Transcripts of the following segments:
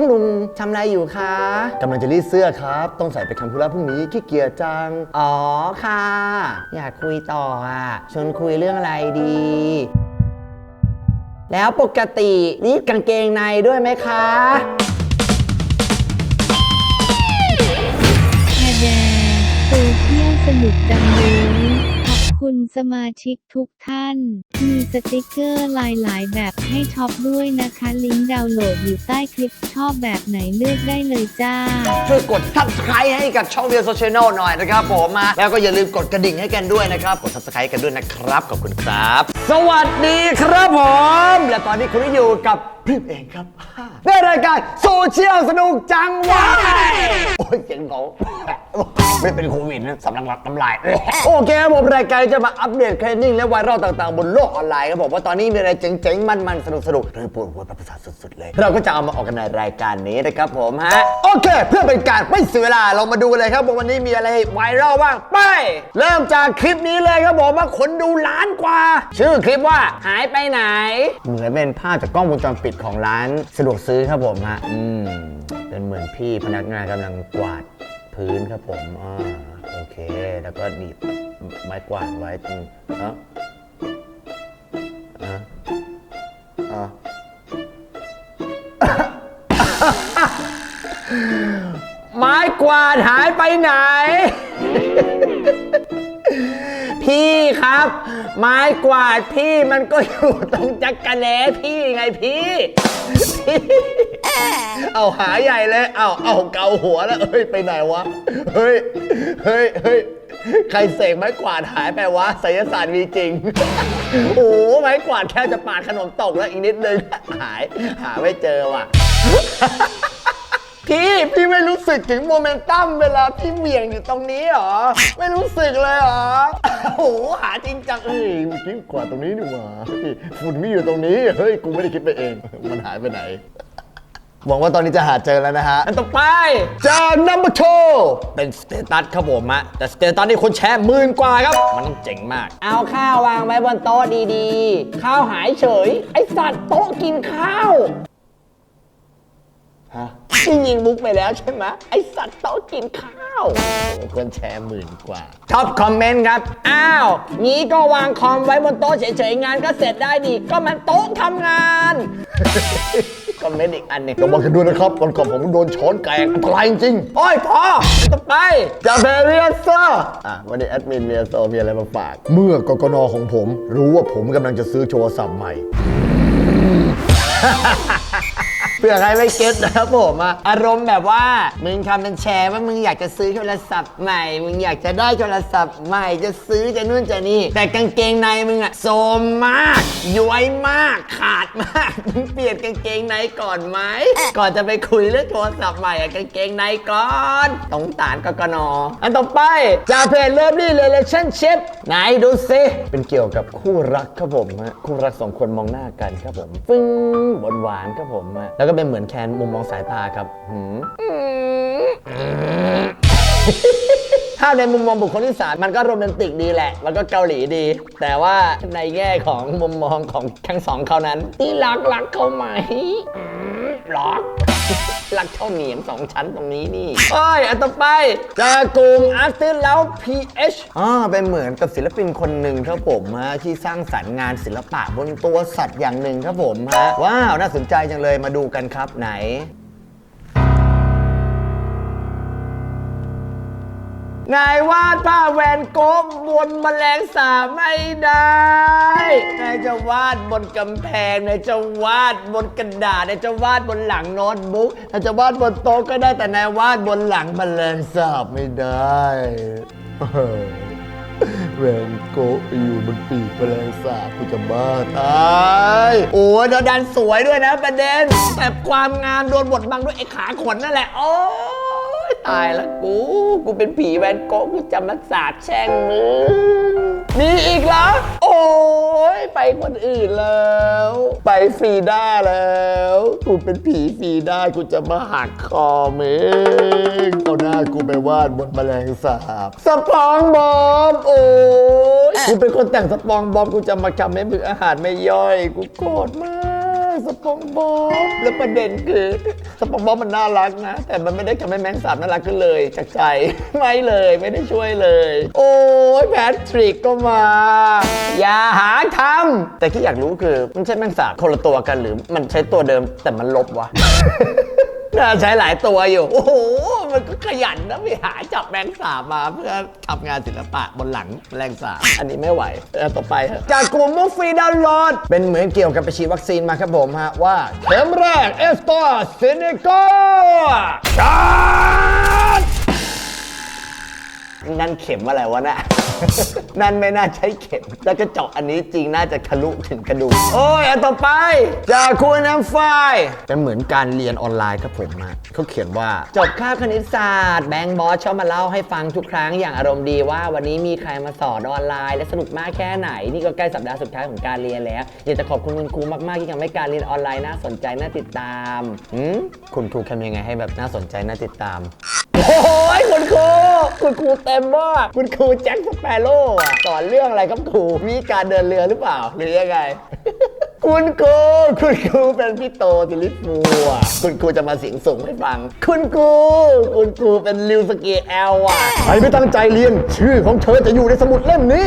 ต้องลุงทำอะไรอยู่คะ กำลังจะรีดเสื้อครับ ต้องใส่ไปทำธุระพรุ่งนี้ขี้เกียจจัง อ๋อค่ะ อยากคุยต่ออะชวนคุยเรื่องอะไรดี แล้วปกติรีดกางเกงในด้วยไหมคะแชร์แดงโซเชียลสนุกจังเลยขอบ คุณสมาชิกทุกท่าน มีสติกเกอร์หลายๆ แบบให้ช็อปด้วยนะคะ ลิงก์ดาวน์โหลดอยู่ใต้คลิปชอบแบบไหนเลือกได้เลยจ้า ช่วยกด subscribe ให้กับช่องเวียโซเชียลหน่อยนะครับผมมาแล้วก็อย่าลืมกดกระดิ่งให้กันด้วยนะครับ กด subscribe กันด้วยนะครับ ขอบคุณครับ สวัสดีครับผม และตอนนี้คุณอยู่กับ พิมเองครับในรายการโซเชียลสนุกจังวะโอ้ยเสียงเขาไม่เป็นโควิดนะสำลักน้ำลาย โอเคครับผมรายการจะมาอัปเดตเทรนนิ่งและไวรัลต่างๆ บนโลกออนไลน์ครับผมว่าตอนนี้มีอะไรเจ๋งๆ มันๆ สนุกๆหรือปวดหัวประสาทสุดๆ เลย เราก็จะเอามาออกกันในรายการนี้นะครับผมฮะ โอเค เพื่อเป็นการไม่เสียเวลาเรามาดูกันเลยครับผมวันนี้มีอะไรไวรัลบ้างไป เริ่มจากคลิปนี้เลยครับผมว่าคนดูล้านกว่า ชื่อคลิปว่าหายไปไหน เหมือนเป็นภาพจากกล้องวงจรปิดของร้านสะดวกซื้อครับผมฮะอืมเป็นเหมือนพี่พนักงานกำลังกวาดพื้นครับผมอ่าโอเค แล้วก็หนีบไม้กวาดไว้ตรงเอ้าอะอะไม้กวาดหายไปไหน พี่ครับ ไม้กวาดพี่มันก็อยู่ตรงจักรแหนพี่ไงพี่พี่เอาหาใหญ่เลย เอาเอาเกาหัวแล้วเฮ้ยไปไหนวะ เฮ้ยเฮ้ยเฮ้ยใครเสกไม้กวาดหายไปวะไสยศาสตร์มีจริง โอ้โหไม้กวาดแค่จะปาดขนมตกแล้วอีกนิดนึงหาย หาไม่เจอว่ะ พี่ พี่ไม่รู้สึกถึงโมเมนตัมเวลาพี่เหวี่ยงอยู่ตรงนี้เหรอ ไม่รู้สึกเลยเหรอ โอ้โหหาจริงจังเอ้ยเมื่อกี้กวาดตรงนี้นี่หว่าเฮ้ยฝุ่นไม่อยู่ตรงนี้ เฮ้ย กูไม่ได้คิดไปเอง มันหายไปไหน หวังว่าตอนนี้จะหาเจอแล้วนะฮะ อันต่อไปเจอ number two เป็นสเตตัสครับผมฮะแต่สเตตัสนี่คนแชร์หมื่นกว่าครับ มันต้องเจ๋งมาก เอาข้าววางไว้บนโต๊ะดีๆ ข้าวหายเฉย ไอสัตว์โต๊ะกินข้าว ฮะที่ยิงมุกไปแล้วใช่ไหมไอสัตว์โต๊ะกินข้าว คนแชร์หมื่นกว่าท็อปคอมเมนต์ครับ อ้าว งี้ก็วางคอมไว้บนโต๊ะเฉยๆ งานก็เสร็จได้ดิก็มันโต๊ะทำงาน คอมเมนต์อีกอันหนึงก็บอกกันด้วยนะครับวันก่อนผมโดนช้อนแกงอันตรายจริงๆโอ้ยพอไม่ต้องไป จะเบเรียเซอร์อะวันนี้แอดมินเมียโซมีอะไรมาฝาก เมื่อกกนของผม รู้ว่าผมกำลังจะซื้อโทรศัพท์ใหม่ เผื่อใครไม่เก็ตนะครับผมอะอารมณ์แบบว่ามึงทำเป็นแชร์ว่ามึงอยากจะซื้อโทรศัพท์ใหม่ มึงอยากจะได้โทรศัพท์ใหม่จะซื้อจะนู่นจะนี่ แต่กางเกงในมึงอะโซมมากย้วยมากขาดมากมึงเปลี่ยนกางเกงในก่อนไหมก่อนจะไปคุยเรื่องโทรศัพท์ใหม่อะกางเกงในก่อนตรงตานกกนอันต่อไปจากเพจเลิฟลี่เรลชั่นชิพไหนดูซิเป็นเกี่ยวกับคู่รักครับผมฮะคู่รักสองคนมองหน้ากันครับผมฟึ้งหวานหวานๆครับผมฮะแล้วก็เป็นเหมือนแคนมุมมองสายตาครับหืมถ้าในมุมมองบุคคลที่สามมันก็โรแมนติกดีแหละ มันก็เกาหลีดี แต่ว่าในแง่ของมุมมองของทั้งสองเขานั้น ที่รักรักเขาไหมอืมรัก รักเท่าเหนียงสองชั้นตรงนี้นี่เอ้ย อันต่อไปเจอกลุ่มอาร์ติสแล้ว PH อ่าเป็นเหมือนกับศิลปินคนหนึ่งครับผมฮะที่สร้างสรรค์งานศิลปะบนตัวสัตว์อย่างหนึ่งครับผมฮะว้าวน่าสนใจจังเลยมาดูกันครับไหน นายวาดผ้าแวนโก๊บนแมลงสาบไม่ได้นายจะวาดบนกำแพงนายจะวาดบนกระดาษนายจะวาดบนหลังโน้ตบุ๊กนายจะวาดบนโต๊ะก็ได้แต่นายวาดบนหลังแมลงสาบไม่ได้แวนโกะไปอยู่บนปีกแมลงสาบกูจะบ้าตายโอ้ยแล้วดันสวยด้วยนะประเด็นแต่ความงามโดนบดบังด้วยไอ้ขาขนนั่นแหละโอ้ ตายละกู กูเป็นผีแวนโกะกูจะมาสาดแช่งมึงมีอีกเหรอ โอ้ยไปคนอื่นแล้ว ไปฟรีด้าแล้ว กูเป็นผีฟรีด้ากูจะมาหักคอมึงเอาหน้ากูไปวาดบนแมลงสาบ สปองบอมโอ้ยกูเป็นคนแต่งสปองบอมกูจะมาทำให้มึงอาหารไม่ย่อย กูโกรธมาก สปองบอบแล้วประเด็นคือสปองบอบมันน่ารักนะ แต่มันไม่ได้ทำให้แมงสาบน่ารักขึ้นเลยจากใจ ไม่เลยไม่ได้ช่วยเลย โอ้ยแพทริกก็มา อย่าหาทำแต่ที่อยากรู้คือมันใช่แมงสาบคนละตัวกันหรือมันใช้ตัวเดิมแต่มันลบวะ น่าใช้หลายตัวอยู่ โอ้โห มันก็ขยันนะไปหาจับแมงสาบมาเพื่อทำงานศิลปะบนหลังแมลงสาบอันนี้ไม่ไหวเอาต่อไปฮะจากกลุ่มมุกฟรีดาวน์โหลด เป็นเหมือนเกี่ยวกับไปฉีดวัคซีนมาครับผมฮะว่าเข็มแรกเอสตาเซเนกาชาร์จนั่นเข็มอะไรวะน่ะ นั่นไม่น่าใช้เข็มแล้วก็เจาะอันนี้จริงน่าจะทะลุถึงกระดูก โอ้ยอันต่อไป จากคุณน้ำไฟเป็นเหมือนการเรียนออนไลน์ครับผมนะเขาเขียนว่า จบคาบคณิตศาสตร์แบงค์บอสชอบมาเล่าให้ฟังทุกครั้งอย่างอารมณ์ดีว่าวันนี้มีใครมาสอนออนไลน์ และสนุกมากแค่ไหน นี่ก็ใกล้สัปดาห์สุดท้ายของการเรียนแล้วอยากจะขอบคุณคุณครูมากๆที่ทำให้การเรียนออนไลน์น่าสนใจน่าติดตามหืมคุณครูทำยังไงให้แบบน่าสนใจน่าติดตาม โอ้ยคุณครูคุณครูเต็มมากคุณครูแจ็คสเปโร่อะสอนเรื่องอะไรครับครูมีการเดินเรือหรือเปล่า หรือยังไง คุณครูคุณครูเป็นพี่โตติลิฟูอะคุณครูจะมาเสียงสูงให้ฟัง คุณครูคุณครูเป็นลิวสกีแอลอะ ใครไม่ตั้งใจเรียน ชื่อของเธอจะอยู่ในสมุดเล่มนี้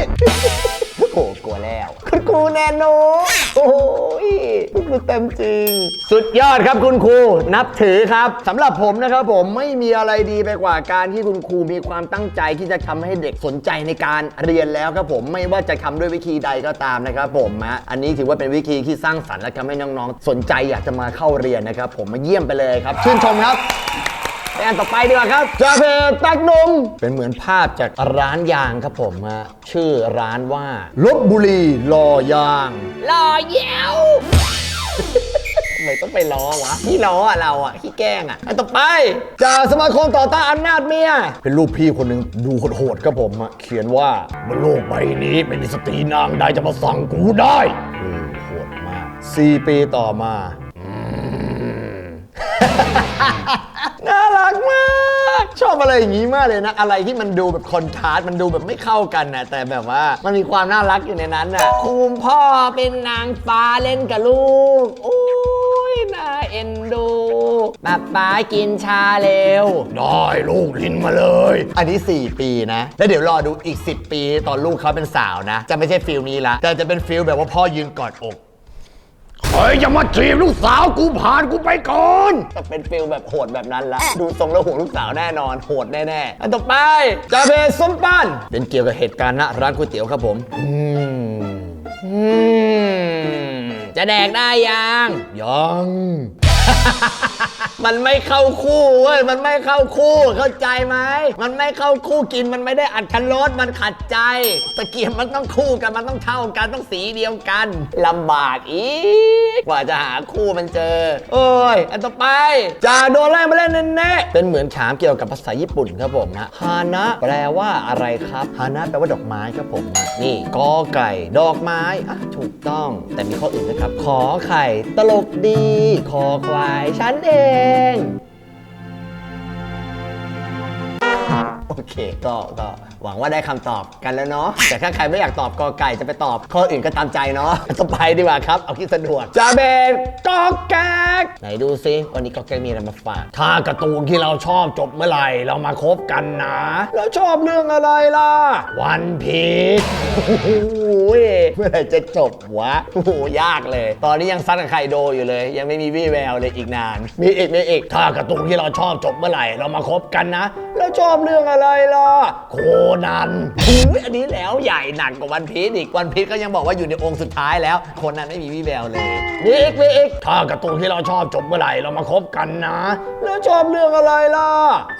วแล้ว คุณครูแนโนโอ้ยคุณครูเต็มจริง สุดยอดครับคุณครูนับถือครับสำหรับผมนะครับผมไม่มีอะไรดีไปกว่าการที่คุณครูมีความตั้งใจที่จะทำให้เด็กสนใจในการเรียนแล้วครับผมไม่ว่าจะทำด้วยวิธีใดก็ตามนะครับผมนะอันนี้ถือว่าเป็นวิธีที่สร้างสรรค์และทำให้น้องๆ สนใจอยากจะมาเข้าเรียนนะครับผมมาเยี่ยมไปเลยครับชื่นชมครับ ไปอันต่อไปดีกว่าครับจาเพตักนมเป็นเหมือนภาพจากร้านยางครับผมฮะชื่อร้านว่าลบบุรีลอยางลอแยวทำไมต้องไปล้อวะพี่ล้ออะเราอะขี้แกล้งอะอันต่อไปจากสมาคมต่อต้านอำนาจเมียเป็นรูปพี่คนหนึ่งดูโหดๆครับผมอะเขียนว่าบนโลกใบนี้เป็นสตรีนางใดจะมาสั่งกูได้โอ้โหดมากสี่ปีต่อมา น่ารักมาก ชอบอะไรอย่างนี้มากเลยนะ อะไรที่มันดูแบบคอนทราสต์มันดูแบบไม่เข้ากันนะแต่แบบว่ามันมีความน่ารักอยู่ในนั้นน่ะคุณพ่อเป็นนางฟ้าเล่นกับลูกโอ้ยน่าเอ็นดูป๊าป๊ากินชาเร็ว ได้ลูกลินมาเลย อันนี้ 4 ปีนะ แล้วเดี๋ยวรอดูอีก 10 ปี ตอนลูกเขาเป็นสาวนะ จะไม่ใช่ฟิลนี้ละแต่จะเป็นฟิลแบบว่าพ่อยืนกอดอก เฮ้ยอย่ามาจีบลูกสาวกูผ่านกูไปก่อน จะเป็นฟิลแบบโหดแบบนั้นละ ดูทรงแล้วห่วงลูกสาวแน่นอน โหดแน่ๆ อันต่อไปจาเบสส้มปั้นเป็นเกี่ยวกับเหตุการณ์ณร้านก๋วยเตี๋ยวครับผมอืมอืมจะแดกได้ยัง ยัง มันไม่เข้าคู่เว้ย มันไม่เข้าคู่เข้าใจไหม มันไม่เข้าคู่กินมันไม่ได้อัดคันรสมันขัดใจ ตะเกียบมันต้องคู่กันมันต้องเท่ากันต้องสีเดียวกันลำบากอีกกว่าจะหาคู่มันเจอ โอ้ย อันต่อไปจะโดนไล่มาเล่นแน่ๆเป็นเหมือนถามเกี่ยวกับภาษาญี่ปุ่นครับผมฮะฮานะแปลว่าอะไรครับฮานะแปลว่าดอกไม้ครับผมฮะนี่กอไก่ดอกไม้อะถูกต้อง แต่มีข้ออื่นนะครับ ขอไข่ตลกดี คอควายฉันเอง โอเค ก็ก็หวังว่าได้คำตอบกันแล้วเนาะแต่ถ้าใครไม่อยากตอบกอไก่จะไปตอบข้ออื่นก็ตามใจเนาะต่อไปดีกว่าครับ เอาที่สะดวกจาเบนกอแกกไหนดูซิวันนี้กอแกกมีอะไรมาฝากถ้าการ์ตูนที่เราชอบจบเมื่อไหร่เรามาคบกันนะแล้วชอบเรื่องอะไรล่ะ วันพีชโอ้โหเมื่อไหร่จะจบวะโอ้โหยากเลย ตอนนี้ยังซัดกับไคโดอยู่เลย ยังไม่มีวี่แววเลยอีกนาน มีอีกมีอีกถ้าการ์ตูนที่เราชอบจบเมื่อไหร่เรามาคบกันนะแล้วชอบเรื่องอะไรล่ะ โคนันอุ้ยอันนี้แล้วใหญ่หนักกว่าวันพีชอีกวันพีชก็ยังบอกว่าอยู่ในองค์สุดท้ายแล้ว โคนนั้นไม่มีวี่แววเลยมีอีกมีอีกถ้าการ์ตูนที่เราชอบจบเมื่อไหร่เรามาคบกันนะ แล้วชอบเรื่องอะไรล่ะ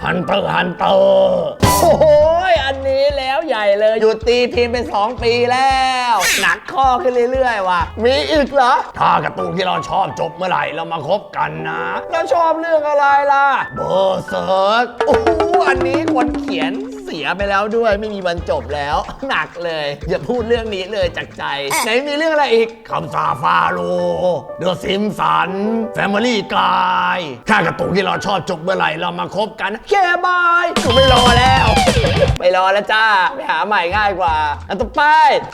ฮันเตอร์ฮันเตอร์โอ้โหอันนี้แล้วใหญ่เลยหยุดตีพิมพ์ไป2ปีแล้ว หนักข้อขึ้นเรื่อยๆว่ะมีอีกเหรอ ถ้าการ์ตูนที่เราชอบจบเมื่อไหร่เรามาคบกันนะ แล้วชอบเรื่องอะไรล่ะ เบอร์เซิร์กโอ้โหอันนี้คนเขียนเสียไปแล้วด้วยไม่มีวันจบแล้ว หนักเลย อย่าพูดเรื่องนี้เลยจากใจ ไหนมีเรื่องอะไรอีกคำสาฟาโลเดอะซิมสันแฟมิลี่กายถ้าการ์ตูนที่เราชอบจบเมื่อไหร่เรามาคบกันแค่บายกูไม่รอแล้ว ไม่รอแล้วจ้าไปหาใหม่ง่ายกว่า อันต่อไป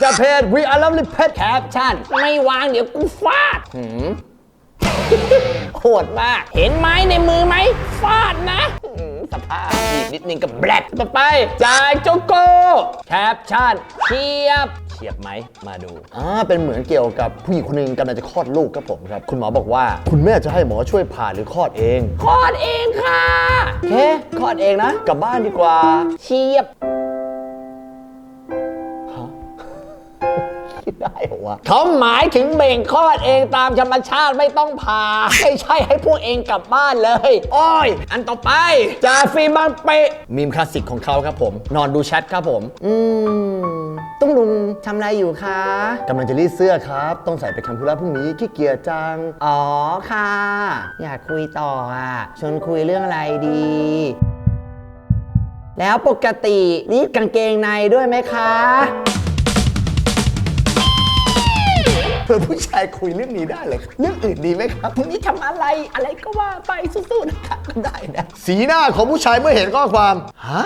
จะเพจ We Are Lovely Pet Caption ไม่วางเดี๋ยวกูฟาดหืมโหดมาก เห็นไม้ในมือไหมฟาดนะ อืมสภาพอีกนิดนึงกับแบล็ต่อไปจายโจโก้แคปชั่นเชียบเฉียบไหมมาดู อ่าเป็นเหมือนเกี่ยวกับผู้หญิงคนหนึ่งกำลังจะคลอดลูกครับผมครับ คุณหมอบอกว่า คุณแม่จะให้หมอช่วยผ่าหรือคลอดเอง คลอดเองค่ะโอเคคลอดเองนะ กลับบ้านดีกว่า เชียบ คิดได้เหรอวะเขาหมายถึงเบ่งคลอดเองตามธรรมชาติไม่ต้องผ่าไม่ใช่ให้พวกเองกลับบ้านเลย โอ้ย อันต่อไปจาฟีบางเปะมีมคลาสสิกของเขาครับผม นอนดูแชทครับผม อืมตุ้งลุงทำอะไรอยู่คะกำลังจะรีดเสื้อครับ ต้องใส่ไปทำธุระพรุ่งนี้ขี้เกียจจัง อ๋อค่ะ อยากคุยต่ออะชวนคุยเรื่องอะไรดี แล้วปกติรีดกางเกงในด้วยไหมคะ อผู้ชายคุยเรื่องนี้ได้เลย เรื่องอื่นดีไหมครับพรุ่งนี้ทำอะไรอะไรก็ว่าไปสู้ๆนะครับก็ได้นะ สีหน้าของผู้ชายเมื่อเห็นข้อความ ฮะ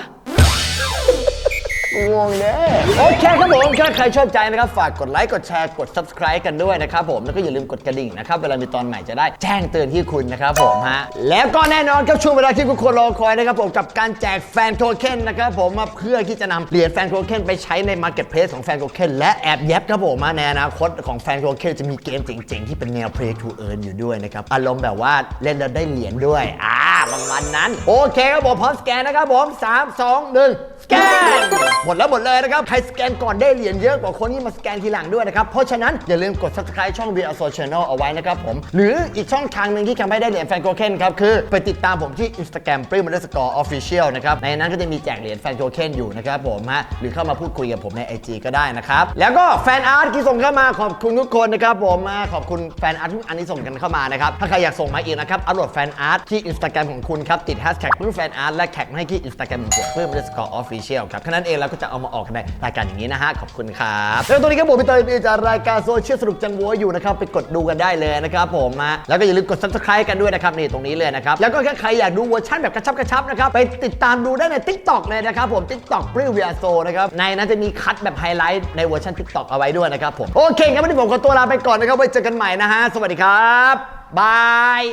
งงเน่โอเคครับผมถ้าใครชอบใจนะครับ ฝากกดไลค์ กดแชร์ กด subscribe กันด้วยนะครับผม แล้วก็อย่าลืมกดกระดิ่งนะครับ เวลามีตอนใหม่จะได้แจ้งเตือนที่คุณนะครับผมฮะ แล้วก็แน่นอนครับช่วงเวลาที่ทุกคนรอคอยนะครับผมกับการแจกแฟนโทเค็นนะครับผมมาเพื่อที่จะนำเหรียญแฟนโทเค็นไปใช้ใน Marketplace ของแฟนโทเค็นและแอบแยบครับผมมาในอนาคตของแฟนโทเค็นจะมีเกมเจ๋งๆที่เป็นแนว Play to Earn อยู่ด้วยนะครับอารมณ์แบบว่าเล่นแล้วได้เหรียญด้วยอ่าประมาณนั้น โอเคครับผมพร้อมสแกนนะครับผม3 2 1สแกนหมดแล้วหมดเลยนะครับ ใครสแกนก่อนได้เหรียญเยอะกว่าคนที่มาสแกนทีหลังด้วยนะครับ เพราะฉะนั้นอย่าลืมกด subscribe ช่อง v r Social Channel เอาไว้นะครับผม หรืออีกช่องทางหนึ่งที่ทำให้ได้เหรียญแฟนโกเคนครับ คือไปติดตามผมที่ Instagram ปริม underscore official นะครับ ในนั้นก็จะมีแจกเหรียญแฟนโกเคนอยู่นะครับผมฮะ หรือเข้ามาพูดคุยกับผมใน IG ก็ได้นะครับ แล้วก็แฟนอาร์ตที่ส่งเข้ามาขอบคุณทุกคนนะครับผมมาขอบคุณแฟนอาร์ตทุกอันที่ส่งกันเข้ามานะครับ ถ้าใครอยากส่งมาอีกนะครับอัปโหลดแฟนอาร์ตที่ Instagram ของคุณครับติด hashtag ปลื้มแฟนอาร์ตและแท็กมาให้ที่ Instagram ของผมปลื้ม underscore official ครับแค่นั้นเองแล้วก็จะเอามาออกในรายการอย่างนี้นะฮะขอบคุณครับแล้วตรงนี้ครับผมพี่เตยจากรายการโซเชียลสนุกจังวัวอยู่นะครับไปกดดูกันได้เลยนะครับผมนะแล้วก็อย่าลืมกด subscribe กันด้วยนะครับนี่ตรงนี้เลยนะครับแล้วก็แค่ใครอยากดูเวอร์ชันแบบกระชับกระชับนะครับไปติดตามดูได้ใน TikTok เลยนะครับผม TikTok ปลื้ม via so นะครับในนั้นจะมีคัดแบบไฮไลท์ในเวอร์ชัน TikTok เอาไว้ด้วยนะครับผมโอเคงั้นวันนี้ผมขอตัวลาไปก่อนนะครับไว้เจอกันใหม่นะฮะสวัสดีครับบาย